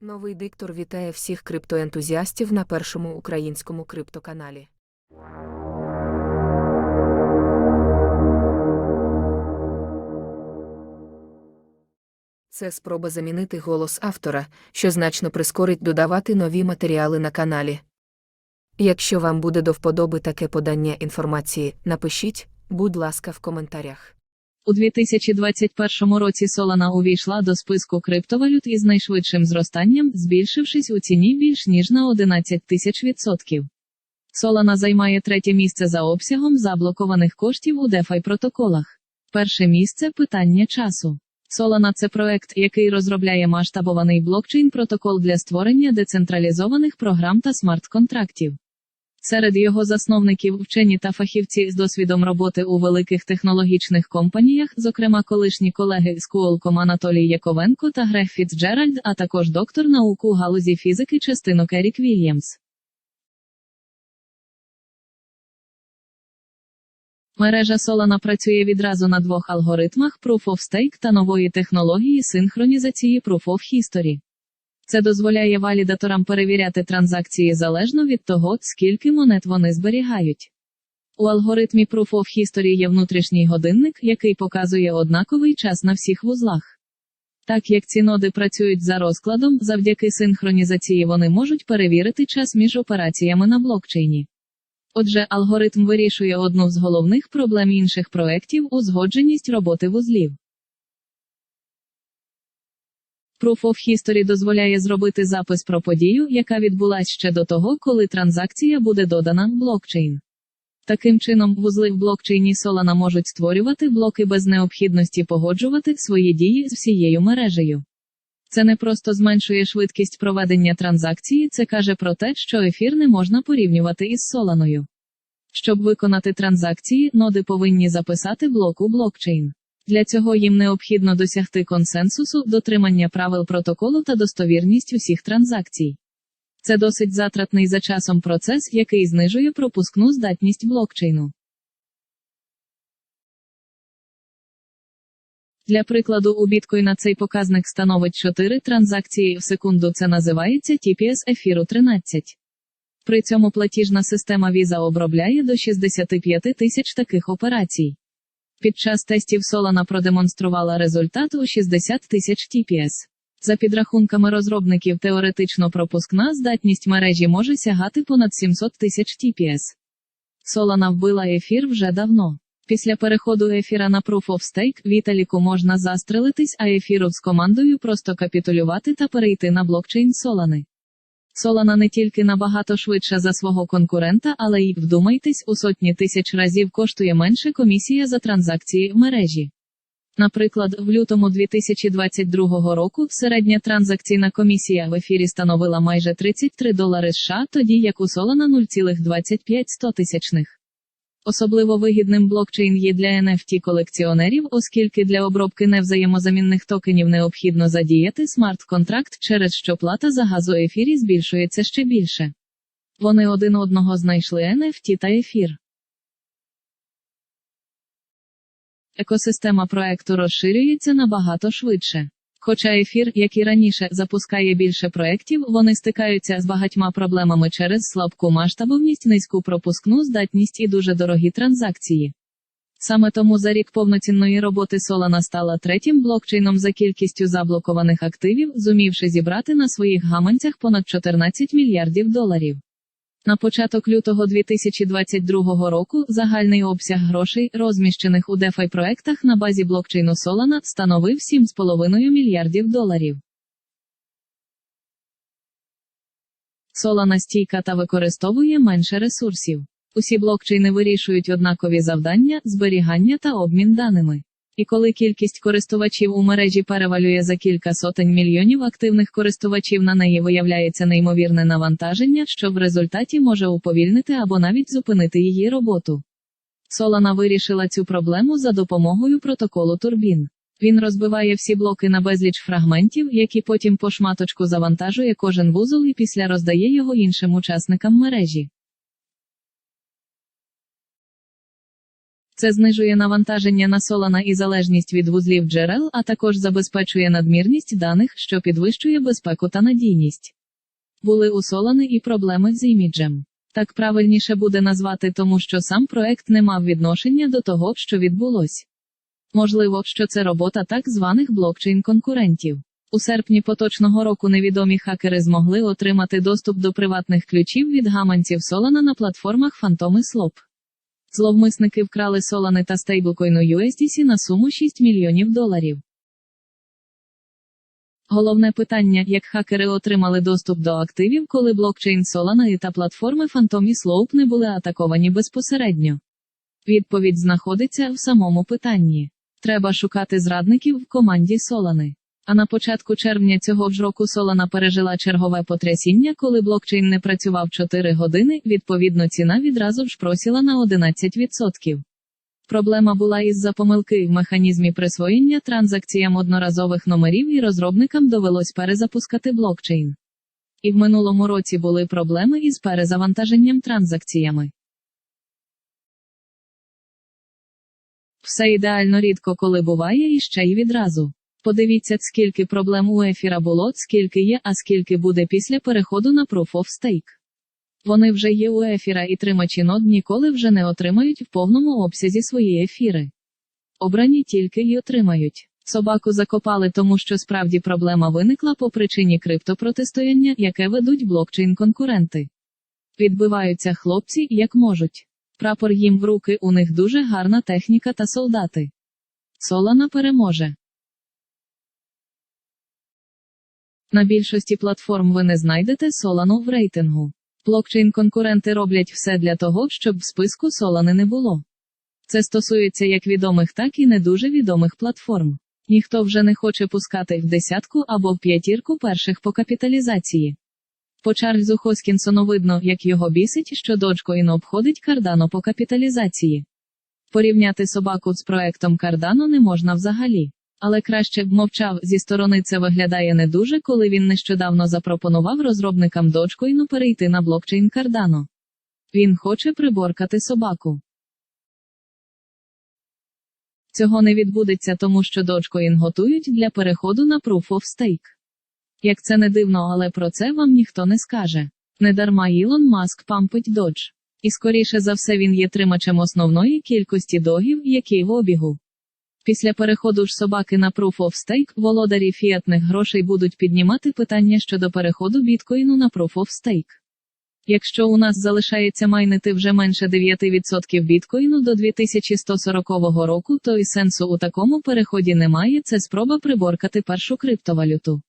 Новий диктор вітає всіх криптоентузіастів на першому українському криптоканалі. Це спроба замінити голос автора, що значно прискорить додавати нові матеріали на каналі. Якщо вам буде до вподоби таке подання інформації, напишіть, будь ласка, в коментарях. У 2021 році Solana увійшла до списку криптовалют із найшвидшим зростанням, збільшившись у ціні більш ніж на 11 тисяч відсотків. Solana займає третє місце за обсягом заблокованих коштів у DeFi протоколах. Перше місце питання часу. Solana – це проект, який розробляє масштабований блокчейн протокол для створення децентралізованих програм та смарт-контрактів. Серед його засновників вчені та фахівці з досвідом роботи у великих технологічних компаніях, зокрема колишні колеги з Qualcomm Анатолій Яковенко та Грег Фіцджеральд, а також доктор наук у галузі фізики частинок Ерік Вільямс. Мережа Solana працює відразу на двох алгоритмах Proof of Stake та нової технології синхронізації Proof of History. Це дозволяє валідаторам перевіряти транзакції залежно від того, скільки монет вони зберігають. У алгоритмі Proof of History є внутрішній годинник, який показує однаковий час на всіх вузлах. Так як ці ноди працюють за розкладом, завдяки синхронізації вони можуть перевірити час між операціями на блокчейні. Отже, алгоритм вирішує одну з головних проблем інших проєктів узгодженість роботи вузлів. Proof of History дозволяє зробити запис про подію, яка відбулась ще до того, коли транзакція буде додана в блокчейн. Таким чином, вузли в блокчейні Solana можуть створювати блоки без необхідності погоджувати свої дії з всією мережею. Це не просто зменшує швидкість проведення транзакції, це каже про те, що ефір не можна порівнювати із Соланою. Щоб виконати транзакції, ноди повинні записати блок у блокчейн. Для цього їм необхідно досягти консенсусу, дотримання правил протоколу та достовірність усіх транзакцій. Це досить затратний за часом процес, який знижує пропускну здатність блокчейну. Для прикладу, у біткоїна цей показник становить 4 транзакції в секунду. Це називається TPS ефіру 13. При цьому платіжна система Visa обробляє до 65 тисяч таких операцій. Під час тестів Solana продемонструвала результат у 60 тисяч TPS. За підрахунками розробників, теоретично пропускна здатність мережі може сягати понад 700 тисяч TPS. Solana вбила ефір вже давно. Після переходу ефіра на Proof of Stake, Віталіку можна застрелитись, а ефіру з командою просто капітулювати та перейти на блокчейн Solana. Solana не тільки набагато швидше за свого конкурента, але й, вдумайтесь, у сотні тисяч разів коштує менше комісія за транзакції в мережі. Наприклад, в лютому 2022 року середня транзакційна комісія в ефірі становила майже 33 долари США, тоді як у Solana 0,25 тисячних. Особливо вигідним блокчейн є для NFT колекціонерів, оскільки для обробки невзаємозамінних токенів необхідно задіяти смарт-контракт, через що плата за газ у ефірі збільшується ще більше. Вони один одного знайшли NFT та ефір. Екосистема проекту розширюється набагато швидше. Хоча ефір, як і раніше, запускає більше проєктів, вони стикаються з багатьма проблемами через слабку масштабовність, низьку пропускну здатність і дуже дорогі транзакції. Саме тому за рік повноцінної роботи Solana стала третім блокчейном за кількістю заблокованих активів, зумівши зібрати на своїх гаманцях понад 14 мільярдів доларів. На початок лютого 2022 року загальний обсяг грошей, розміщених у DeFi проектах на базі блокчейну Solana, становив 7,5 мільярдів доларів. Solana стійка та використовує менше ресурсів. Усі блокчейни вирішують однакові завдання, зберігання та обмін даними. І коли кількість користувачів у мережі перевалює за кілька сотень мільйонів активних користувачів, на неї виявляється неймовірне навантаження, що в результаті може уповільнити або навіть зупинити її роботу. Solana вирішила цю проблему за допомогою протоколу турбін. Він розбиває всі блоки на безліч фрагментів, які потім по шматочку завантажує кожен вузол і після роздає його іншим учасникам мережі. Це знижує навантаження на Solana і залежність від вузлів джерел, а також забезпечує надмірність даних, що підвищує безпеку та надійність. Були у Solana і проблеми з іміджем. Так правильніше буде назвати тому, що сам проект не мав відношення до того, що відбулось. Можливо, що це робота так званих блокчейн-конкурентів. У серпні поточного року невідомі хакери змогли отримати доступ до приватних ключів від гаманців Solana на платформах Phantom і Slop. Зловмисники вкрали Solana та стейблкойну USDC на суму 6 мільйонів доларів. Головне питання, як хакери отримали доступ до активів, коли блокчейн Solana та платформи Phantom і Slope не були атаковані безпосередньо. Відповідь знаходиться в самому питанні. Треба шукати зрадників в команді Solana. А на початку червня цього ж року Solana пережила чергове потрясіння, коли блокчейн не працював 4 години, відповідно ціна відразу ж просіла на 11%. Проблема була із-за помилки в механізмі присвоєння транзакціям одноразових номерів і розробникам довелось перезапускати блокчейн. І в минулому році були проблеми із перезавантаженням транзакціями. Все ідеально рідко коли буває і ще й відразу. Подивіться, скільки проблем у ефіра було, скільки є, а скільки буде після переходу на Proof of Stake. Вони вже є у ефіра і тримачі нод ніколи вже не отримають в повному обсязі свої ефіри. Обрані тільки й отримають. Собаку закопали тому, що справді проблема виникла по причині криптопротистояння, яке ведуть блокчейн-конкуренти. Відбиваються хлопці, як можуть. Прапор їм в руки, у них дуже гарна техніка та солдати. Солана переможе. На більшості платформ ви не знайдете Solana в рейтингу. Блокчейн-конкуренти роблять все для того, щоб в списку Solana не було. Це стосується як відомих, так і не дуже відомих платформ. Ніхто вже не хоче пускати в десятку або в п'ятірку перших по капіталізації. По Чарльзу Хоскінсону видно, як його бісить, що Dogecoin обходить Cardano по капіталізації. Порівняти собаку з проектом Cardano не можна взагалі. Але краще б мовчав зі сторони це виглядає не дуже, коли він нещодавно запропонував розробникам Dogecoin перейти на блокчейн Cardano. Він хоче приборкати собаку. Цього не відбудеться тому, що Dogecoin готують для переходу на Proof of Stake. Як це не дивно, але про це вам ніхто не скаже. Недарма Ілон Маск пампить Dodge. І скоріше за все він є тримачем основної кількості догів, які в обігу. Після переходу ж собаки на Proof of Stake, володарі фіатних грошей будуть піднімати питання щодо переходу біткоїну на Proof of Stake. Якщо у нас залишається майнити вже менше 9% біткоїну до 2140 року, то і сенсу у такому переході немає, це спроба приборкати першу криптовалюту.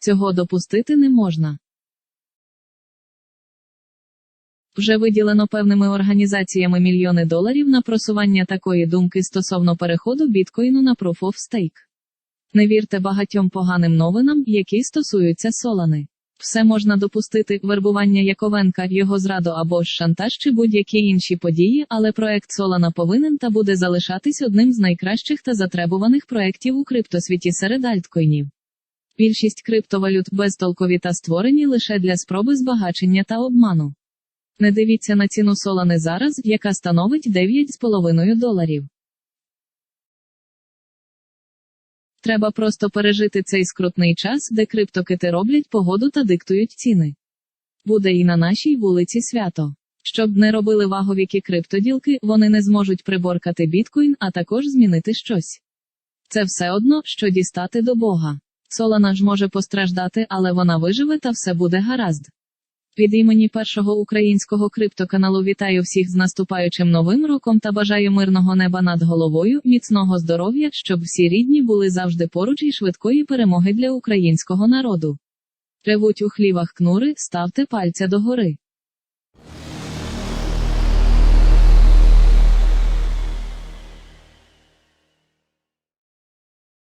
Цього допустити не можна. Вже виділено певними організаціями мільйони доларів на просування такої думки стосовно переходу біткоїну на Proof of Stake. Не вірте багатьом поганим новинам, які стосуються Солани. Все можна допустити, вербування Яковенка, його зраду або ж шантаж чи будь-які інші події, але проект Солана повинен та буде залишатись одним з найкращих та затребуваних проєктів у криптосвіті серед альткоїнів. Більшість криптовалют безтолкові та створені лише для спроби збагачення та обману. Не дивіться на ціну Солани зараз, яка становить 9,5 доларів. Треба просто пережити цей скрутний час, де криптокити роблять погоду та диктують ціни. Буде і на нашій вулиці свято. Щоб не робили ваговіки криптоділки, вони не зможуть приборкати біткоін, а також змінити щось. Це все одно, що дістати до Бога. Солана ж може постраждати, але вона виживе та все буде гаразд. Від імені першого українського криптоканалу вітаю всіх з наступаючим новим роком та бажаю мирного неба над головою, міцного здоров'я, щоб всі рідні були завжди поруч і швидкої перемоги для українського народу. Ревуть у хлівах кнури, ставте пальця догори.